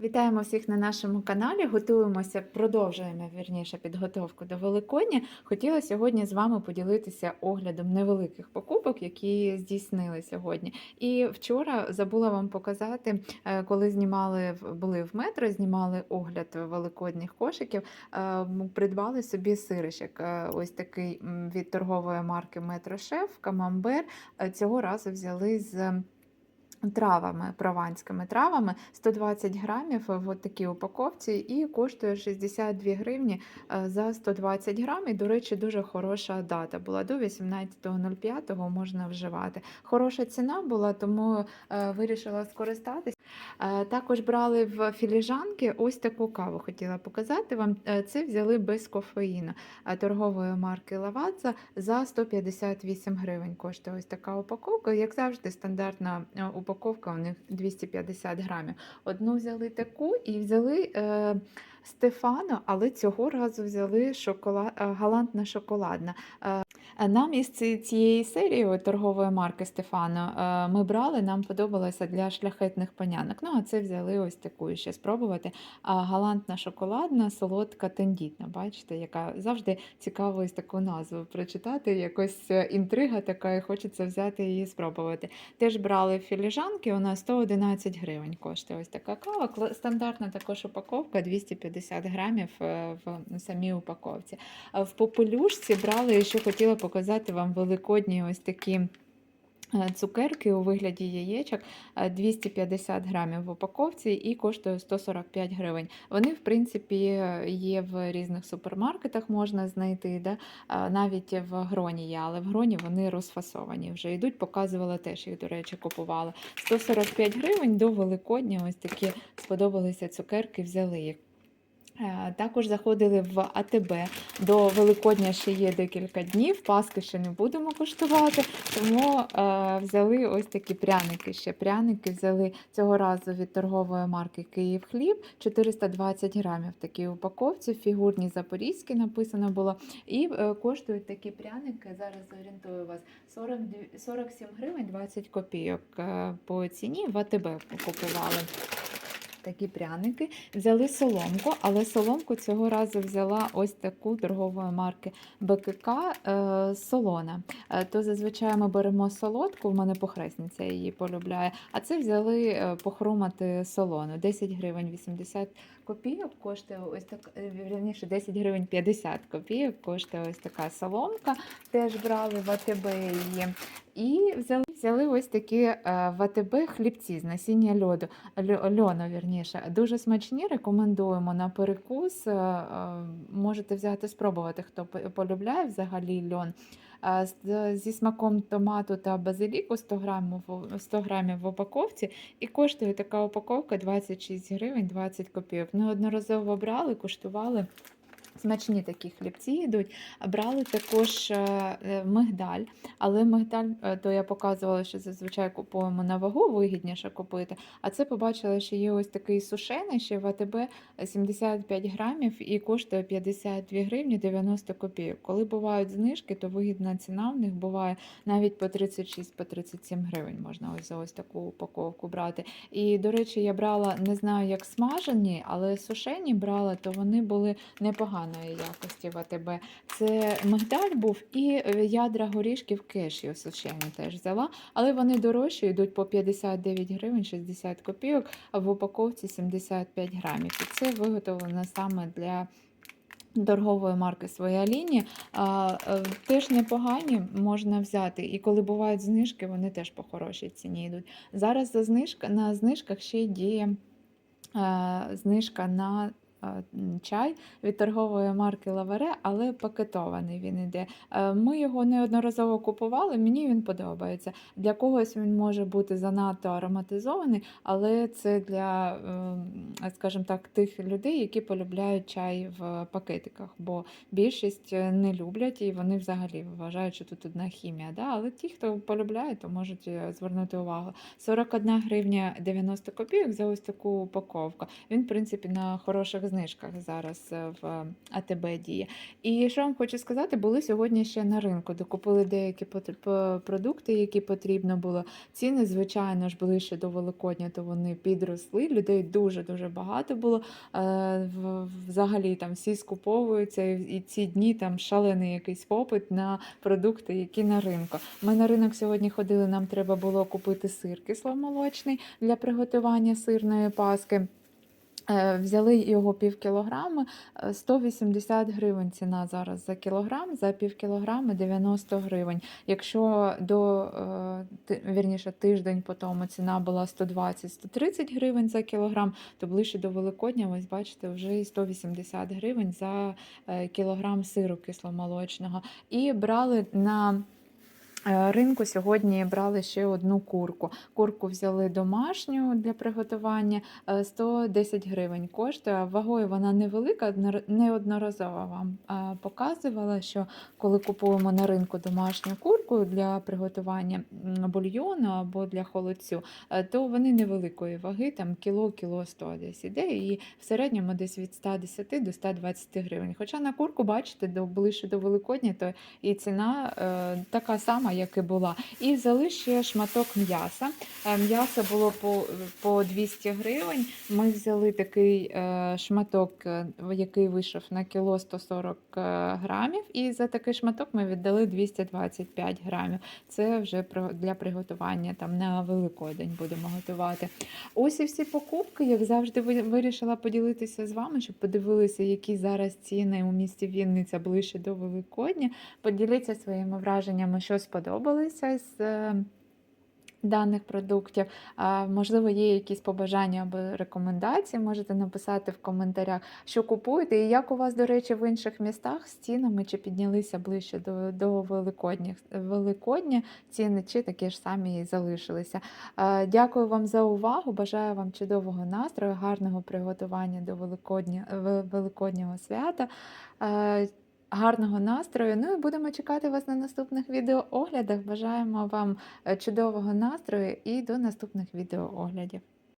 Вітаємо всіх на нашому каналі. Готуємося, продовжуємо вірніше підготовку до Великодня. Хотіла сьогодні з вами поділитися оглядом невеликих покупок, які здійснили сьогодні. І вчора забула вам показати, е, коли знімали були в метро, знімали огляд великодніх кошиків. е, Придбали собі сирищик. е, Ось такий від торгової марки Метро Шеф, Камамбер. Цього разу взяли з травами, прованськими травами, 120 грамів в такій упаковці і коштує 62 гривні е, за 120 грам. І, до речі, дуже хороша дата була до 18.05 можна вживати. Хороша ціна була, тому е, вирішила скористатись. Е, Також брали в філіжанки ось таку каву. Хотіла показати вам. Це взяли без кофеїну торгової марки Lavazza за 158 гривень. Коштує ось така упаковка. Як завжди, стандартна е, упаковка у них 250 грамів. Одну взяли таку і взяли. Е, Стефано, але цього разу взяли шоколад, е, галантна шоколадна. Е, Нам із цієї серії торгової марки Стефано е, ми брали, нам подобалося для шляхетних панянок. Ну, а це взяли ось таку ще спробувати. Галантна шоколадна, солодка тендітна. Бачите, яка завжди цікаво ось таку назву прочитати. Якось інтрига така, і хочеться взяти її спробувати. Теж брали філіжанки, у нас 111 гривень коштує ось така кава. Стандартна також упаковка 250 грамів е, в самій упаковці. В попелюшці брали, що хотіла показати вам великодні ось такі. е, Цукерки у вигляді яєчок е, 250 грамів в упаковці і коштує 145 гривень. Вони, в принципі, е, є в різних супермаркетах, можна знайти, да? навіть в гроні є, але в гроні вони розфасовані вже йдуть. Показувала теж їх, до речі, купувала. 145 гривень до Великодня. Ось такі сподобалися цукерки, взяли їх. Е, Також заходили в АТБ. До Великодня ще є декілька днів, Паски ще не будемо коштувати, тому е, взяли ось такі пряники. Ще пряники взяли цього разу від торгової марки Київ Хліб 420 грамів в такій упаковці, фігурні запорізькі написано було. І е, коштують такі пряники. Зараз орієнтую вас 42 47 гривень 20 копійок е, по ціні в АТБ купували. Такі пряники. Взяли соломку, але соломку цього разу взяла ось таку торгової марки БКК е, солона. Е, то зазвичай ми беремо солодку, в мене похресниця її полюбляє. А це взяли е, похрумати солону. 10 гривень 80 копійок коштує ось так, е, вірніше 10 гривень 50 копійок коштує ось така соломка. Теж брали в АТБ її. І взяли, взяли ось такі в АТБ хлібці з насіння льоду, льо- льону, вірніше. Дуже смачні, рекомендуємо на перекус. е, е, Можете взяти спробувати, хто полюбляє взагалі льон. Е, Зі смаком томату та базиліку 100 грамів, 100 грамів в упаковці. І коштує така упаковка 26 гривень 20 копійок. Неодноразово брали, куштували. Смачні такі хлібці йдуть. Брали також е, е, мигдаль, але мигдаль, е, то я показувала, що зазвичай купуємо на вагу, вигідніше купити. А це побачила, що є ось такий сушений, ще в АТБ 75 грамів і коштує 52 гривні 90 копійок. Коли бувають знижки, то вигідна ціна в них буває навіть по 36 по 37 гривень можна ось за ось таку упаковку брати. І, до речі, я брала, не знаю, як смажені, але сушені брала, то вони були непоганої якості в АТБ. Це мигдаль був і е, ядра горішків кешю сушені теж взяла, але вони дорожчі, йдуть по 59 гривень 60 копійок, а в упаковці 75 грамів. І це виготовлено саме для. Торгової марки своя лінія а, е, теж непогані можна взяти. І коли бувають знижки, вони теж по хорошій ціні йдуть. Зараз за знижка, на знижках ще діє е, знижка на чай від торгової марки Лаваре, але пакетований він іде. Е, Ми його неодноразово купували, мені він подобається. Для когось він може бути занадто ароматизований, але це для, е, скажімо так, тих людей, які полюбляють чай в пакетиках, бо більшість е, не люблять і вони взагалі вважають, що тут одна хімія. Да? Але ті, хто полюбляє, то можуть е, звернути увагу. 41 гривня 90 копійок за ось таку упаковку. Він, в принципі, на хороших знижках зараз е, в АТБ діє. І що вам хочу сказати, були сьогодні ще на ринку, докупили деякі продукти, які потрібно було. Ціни, звичайно ж, ближче до Великодня, то вони підросли. Людей дуже-дуже багато було. Е, Взагалі там всі скуповуються, і ці дні там шалений якийсь попит на продукти, які на ринку. Ми на ринок сьогодні ходили, нам треба було купити сир кисломолочний для приготування сирної паски. Е, Взяли його пів кілограми, е, 180 гривень ціна зараз за кілограм, за пів кілограми 90 гривень. Якщо до е, вірніше тиждень по тому ціна була 120-130 гривень за кілограм, то ближче до Великодня, ось бачите, вже і 180 гривень за е, кілограм сиру кисломолочного. І брали на Е, Ринку сьогодні брали ще одну курку. Курку взяли домашню для приготування, е, 110 гривень коштує. Вагою вона невелика, однор- неодноразово вам е, показувала, що коли купуємо на ринку домашню курку для приготування бульйону або для холодцю, е, то вони невеликої ваги, там кіло, кіло 100 десь іде, і в середньому десь від 110 до 120 гривень. Хоча на курку, бачите, до ближче до Великодня, то і ціна е, така сама, як і була. І взяли шматок м'яса. Е, М'ясо було по, по 200 гривень. Ми взяли такий е, шматок, е, який вийшов на кіло 140 е, грамів, і за такий шматок ми віддали 225 грамів. Це вже для приготування там на Великодень будемо готувати. Ось і всі покупки, як завжди, вирішила поділитися з вами, щоб подивилися, які зараз ціни у місті Вінниця ближче до Великодня. Поділіться своїми враженнями, що сподобалося з е, даних продуктів. Можливо, є якісь побажання або рекомендації, можете написати в коментарях, що купуєте, і як у вас, до речі, в інших містах з цінами, чи піднялися ближче до, до Великодня, Великодня ціни, чи такі ж самі і залишилися. Дякую вам за увагу. Бажаю вам чудового настрою, гарного приготування до Великодня, Великоднього свята. Гарного настрою. Ну і будемо чекати вас на наступних відеооглядах. Бажаємо вам е, чудового настрою і до наступних відеооглядів.